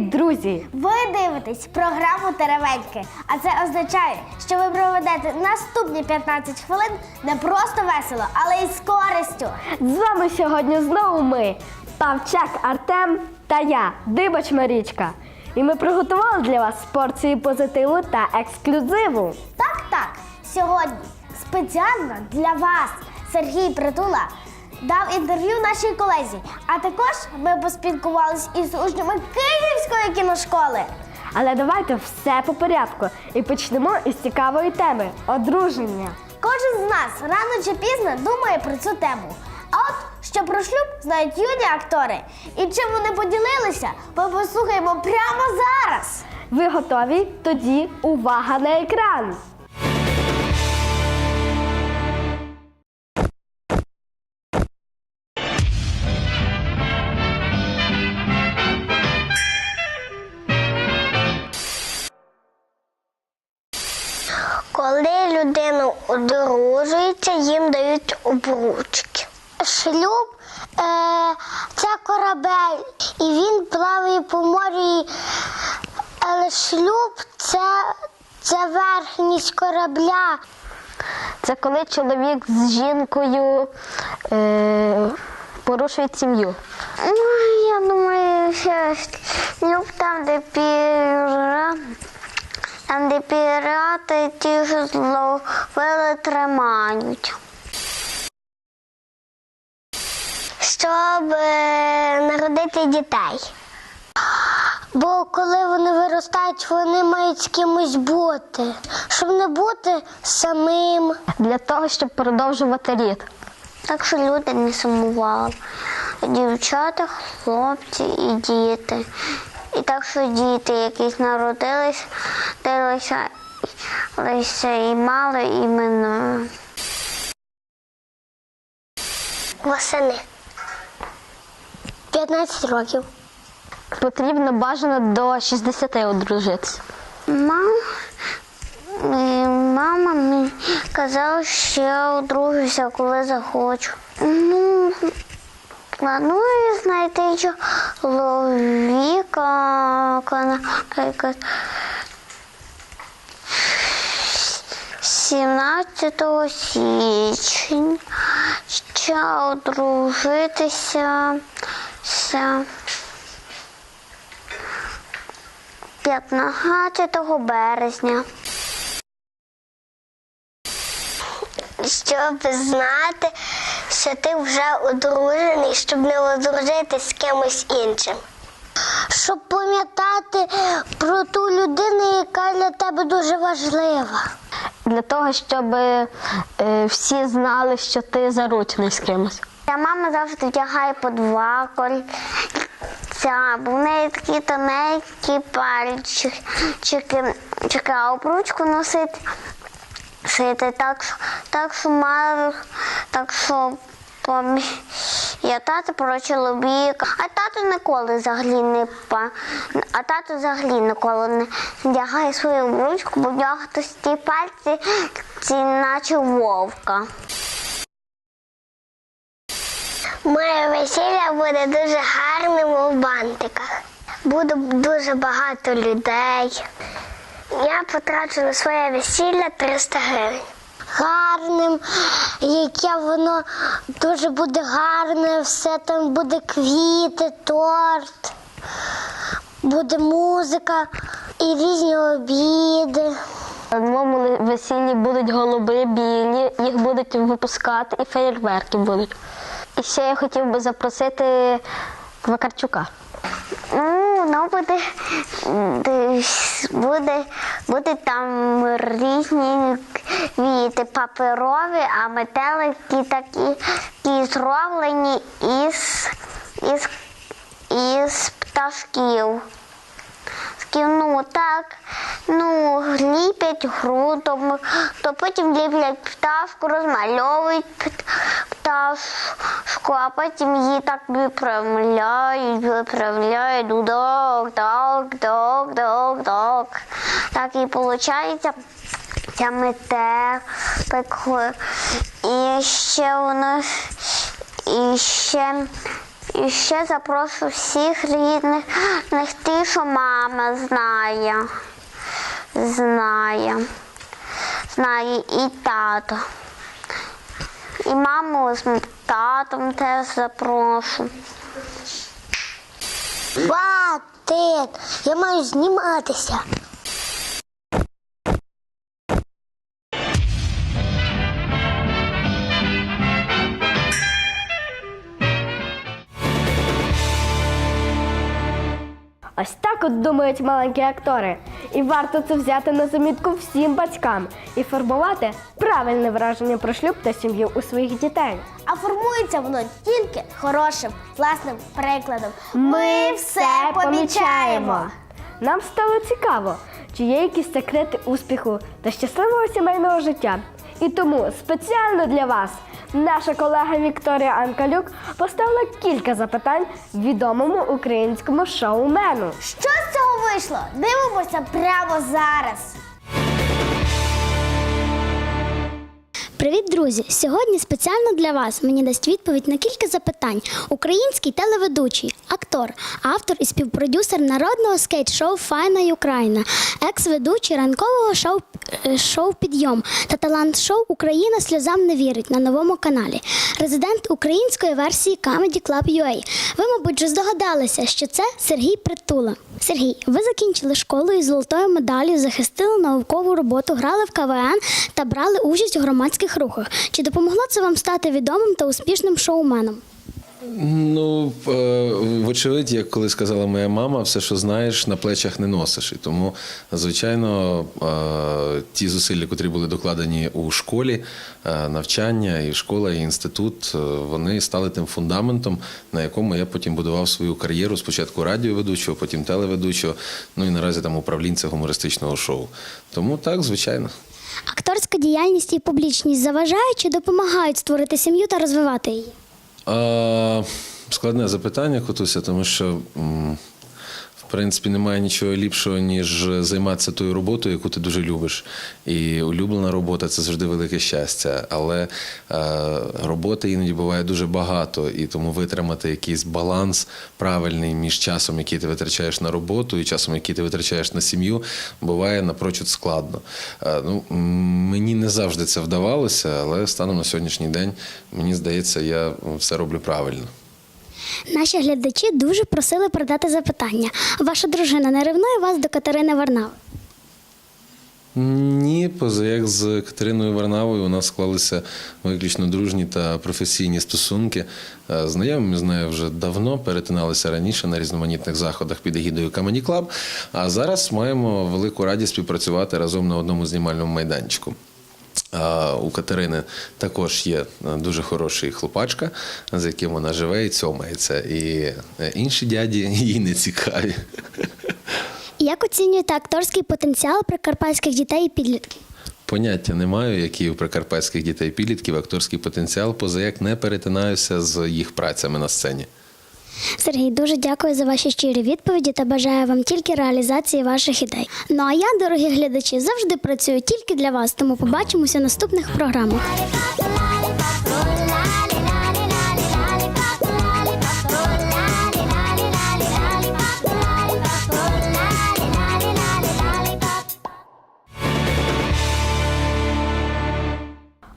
Привіт, друзі! Ви дивитесь програму Теревеньки, а це означає, що ви проведете наступні 15 хвилин не просто весело, але й з користю. З вами сьогодні знову ми, Павчак Артем та я, Дибач Марічка. І ми приготували для вас порції позитиву та ексклюзиву. Так, так, сьогодні спеціально для вас Сергій Притула дав інтерв'ю нашій колезі, а також ми поспілкувалися із учнями Київської кіношколи. Але давайте все по порядку і почнемо із цікавої теми одруження. Кожен з нас рано чи пізно думає про цю тему. А от що про шлюб знають юні актори. І чим вони поділилися, ми послухаємо прямо зараз. Ви готові? Тоді увага на екран! Коли людина одружується, їм дають обручки. Шлюб е, це корабель, і він плаває по морі. Але шлюб це, це верхність корабля. Це коли чоловік з жінкою е, порушує сім'ю. Ну, я думаю, що шлюб там, де піра, там, де пірати ті, що зловили, тримають. Щоб народити дітей. Бо коли вони виростають, вони мають з кимось бути, щоб не бути самим. Для того, щоб продовжувати рід. Так що люди не сумували. Дівчата, хлопці і діти. І так що діти якісь народились, дилися лише і мали іменно. Восени. 15 років. Потрібно бажано до 60 одружитися. Мам, мама мені казала, що я одружуся, коли захочу. Ну, планую знайти чоловіка, наприклад, 17 січня, одружитися. ся 15 березня. Щоб знати, що ти вже одружений, щоб не одружитись з кимось іншим. Щоб пам'ятати про ту людину, яка для тебе дуже важлива. Для того, щоб е, всі знали, що ти заручений з кимось. Та мама завжди вдягає по два кольця, бо в неї такі тоненькі пальчики, чики, а обручку носити шити, так, так що мало, так що пам'ятати про чоловіка. А тато ніколи взагалі не па, а тато взагалі ніколи не вдягає свою обручку, бо в нього товсті пальці, ці наче вовка. Моє весілля буде дуже гарним у бантиках. Буде дуже багато людей. Я потрачу на своє весілля 300 гривень. Гарним, яке воно дуже буде гарне, все там буде квіти, торт, буде музика і різні обіди. На моєму весіллі будуть голуби білі, їх будуть випускати і феєрверки будуть. І ще я хотів би запросити Вакарчука. Ну буде, буде, буде там різні квіти паперові, а метелики такі, такі зроблені із, із, із пташків. Ну так, ну, ліпять грудом, то потім ліплять пташку, розмальовують пт- пташку, а потім її так виправляють, виправляють, ну док, док, док, док. Так і виходить. Ця метелик. І ще у нас і ще І ще запрошу всіх рідних, них ті, що мама знає. Знає. Знає і тато. І маму з татом теж запрошу. Хватить! Я маю зніматися. От думають маленькі актори. І варто це взяти на замітку всім батькам і формувати правильне враження про шлюб та сім'ю у своїх дітей. А формується воно тільки хорошим власним прикладом. Ми все помічаємо. Нам стало цікаво, чи є якісь секрети успіху та щасливого сімейного життя. І тому спеціально для вас наша колега Вікторія Анкалюк поставила кілька запитань відомому українському шоумену. Що з цього вийшло? Дивимося прямо зараз. Привіт, друзі! Сьогодні спеціально для вас мені дасть відповідь на кілька запитань. Український телеведучий, актор, автор і співпродюсер народного скейт-шоу Файна Україна, екс-ведучий ранкового шоу, е, шоу Підйом та талант-шоу Україна сльозам не вірить на новому каналі. Резидент української версії Comedy Club UA. Ви, мабуть, вже здогадалися, що це Сергій Притула. Сергій, ви закінчили школу із золотою медаллю, захистили наукову роботу, грали в КВН та брали участь у громадських рухах. Чи допомогло це вам стати відомим та успішним шоуменом? Ну, е, вочевидь, як коли сказала моя мама, все, що знаєш, на плечах не носиш. І тому, звичайно, е, ті зусилля, котрі були докладені у школі, е, навчання, і школа, і інститут, вони стали тим фундаментом, на якому я потім будував свою кар'єру. Спочатку радіоведучого, потім телеведучого, ну і наразі там управлінця гумористичного шоу. Тому так, звичайно. Акторська діяльність і публічність заважають чи допомагають створити сім'ю та розвивати її? Складне запитання, Котуся, тому що. Принципі, немає нічого ліпшого, ніж займатися тою роботою, яку ти дуже любиш. І улюблена робота це завжди велике щастя. Але е, роботи іноді буває дуже багато, і тому витримати якийсь баланс правильний між часом, який ти витрачаєш на роботу, і часом, який ти витрачаєш на сім'ю, буває напрочуд складно. Е, ну, мені не завжди це вдавалося, але станом на сьогоднішній день мені здається, я все роблю правильно. Наші глядачі дуже просили передати запитання. Ваша дружина не ревнує вас до Катерини Варнави? Ні, поза як з Катериною Варнавою у нас склалися виключно дружні та професійні стосунки. Е, Знайомі з нею вже давно перетиналися раніше на різноманітних заходах під егідою Comedy Club, а зараз маємо велику радість співпрацювати разом на одному знімальному майданчику. У Катерини також є е, дуже хороший хлопачка, з яким вона живе і цьомається. І е, інші дяді їй не цікаві. Як оцінюєте акторський потенціал прикарпатських дітей і підлітків? Поняття не маю, який у прикарпатських дітей підлітків акторський потенціал, поза як не перетинаюся з їх працями на сцені. Сергій, дуже дякую за ваші щирі відповіді та бажаю вам тільки реалізації ваших ідей. Ну а я, дорогі глядачі, завжди працюю тільки для вас, тому побачимося в наступних програмах.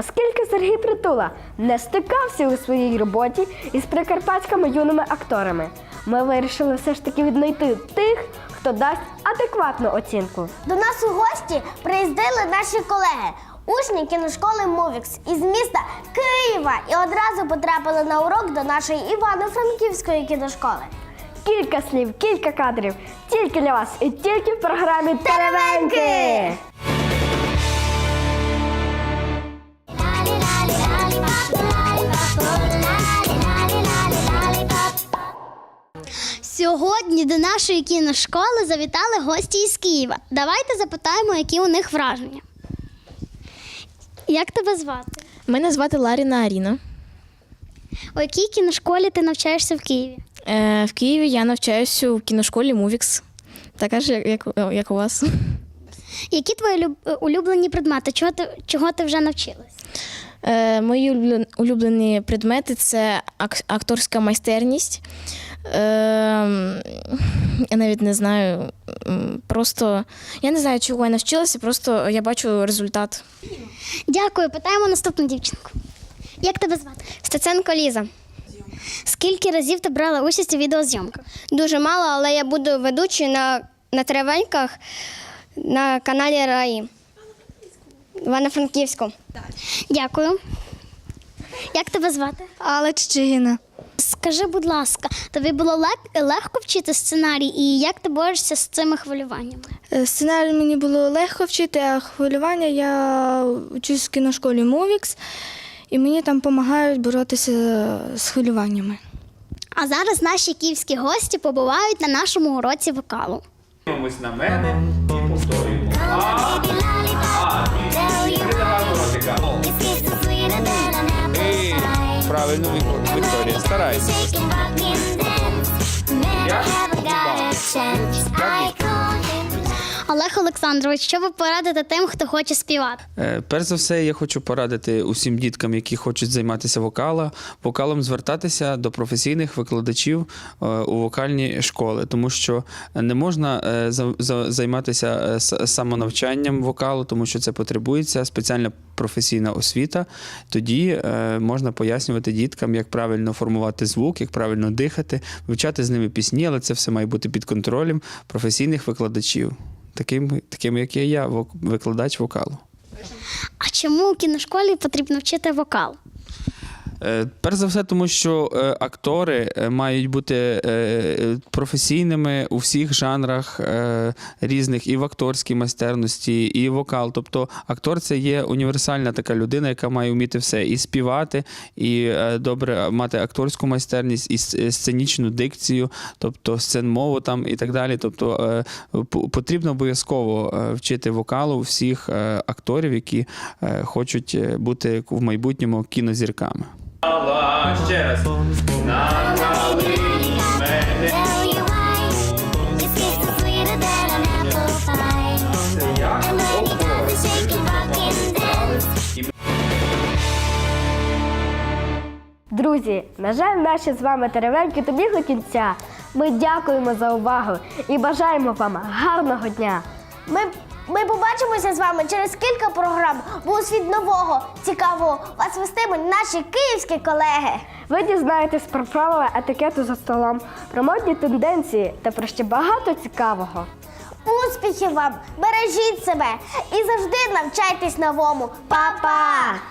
Оскільки Сергій Притула не стикався у своїй роботі із прикарпатськими юними акторами, ми вирішили все ж таки віднайти тих, хто дасть адекватну оцінку. До нас у гості приїздили наші колеги, учні кіношколи Мувікс із міста Києва і одразу потрапили на урок до нашої Івано-Франківської кіношколи. Кілька слів, кілька кадрів тільки для вас і тільки в програмі Теревеньки! Сьогодні до нашої кіношколи завітали гості із Києва. Давайте запитаємо, які у них враження. Як тебе звати? Мене звати Ларіна Аріна. У якій кіношколі ти навчаєшся в Києві? Е, в Києві я навчаюся у кіношколі Мувікс. Така ж, як, як, як у вас. Які твої улюблені предмети? Чого ти, чого ти вже навчилась? Е, мої улюблені предмети це акторська майстерність. Е, я навіть не знаю. Просто я не знаю, чого я навчилася, просто я бачу результат. Дякую. Питаємо наступну дівчинку. Як тебе звати? Стеценко Ліза. Скільки разів ти брала участь у відеозйомках? Дуже мало, але я буду ведучою на, на тревеньках на каналі Раї. Івано-Франківську. Дякую. Як тебе звати? Алла Чичигіна. Скажи, будь ласка, тобі було лег- легко вчити сценарій, і як ти борешся з цими хвилюваннями? Е, Сценарій мені було легко вчити, а хвилювання я вчусь в кіношколі Мовікс, і мені там допомагають боротися з хвилюваннями. А зараз наші київські гості побувають на нашому уроці вокалу. Дивимось на мене і повторюємо. Правильно, Вікторія, старайся. Я? Олег Олександрович, що ви порадите тим, хто хоче співати? Е, Перш за все, я хочу порадити усім діткам, які хочуть займатися вокала, вокалом звертатися до професійних викладачів е, у вокальні школи, тому що не можна е, за- за- займатися е, самонавчанням вокалу, тому що це потребується спеціальна професійна освіта. Тоді е, можна пояснювати діткам, як правильно формувати звук, як правильно дихати, вивчати з ними пісні, але це все має бути під контролем професійних викладачів, таким, таким як є я, викладач вокалу. А чому у кіношколі потрібно вчити вокал? Е, Перш за все, тому що е, актори е, мають бути професійними у всіх жанрах різних, і в акторській майстерності, і вокал. Тобто актор це є універсальна така людина, яка має вміти все і співати, і добре мати акторську майстерність, і сценічну дикцію, тобто сценмову там і так далі. Тобто потрібно обов'язково вчити вокалу всіх акторів, які хочуть бути в майбутньому кінозірками. Ще раз. Друзі, на жаль, наші з вами теревеньки добігли кінця. Ми дякуємо за увагу і бажаємо вам гарного дня. Ми, ми побачимося з вами через кілька програм, бо у світ нового, цікавого вас вестимуть наші київські колеги. Ви дізнаєтесь про правила етикету за столом, про модні тенденції та про ще багато цікавого. Успіхів вам! Бережіть себе і завжди навчайтесь новому. Па-па!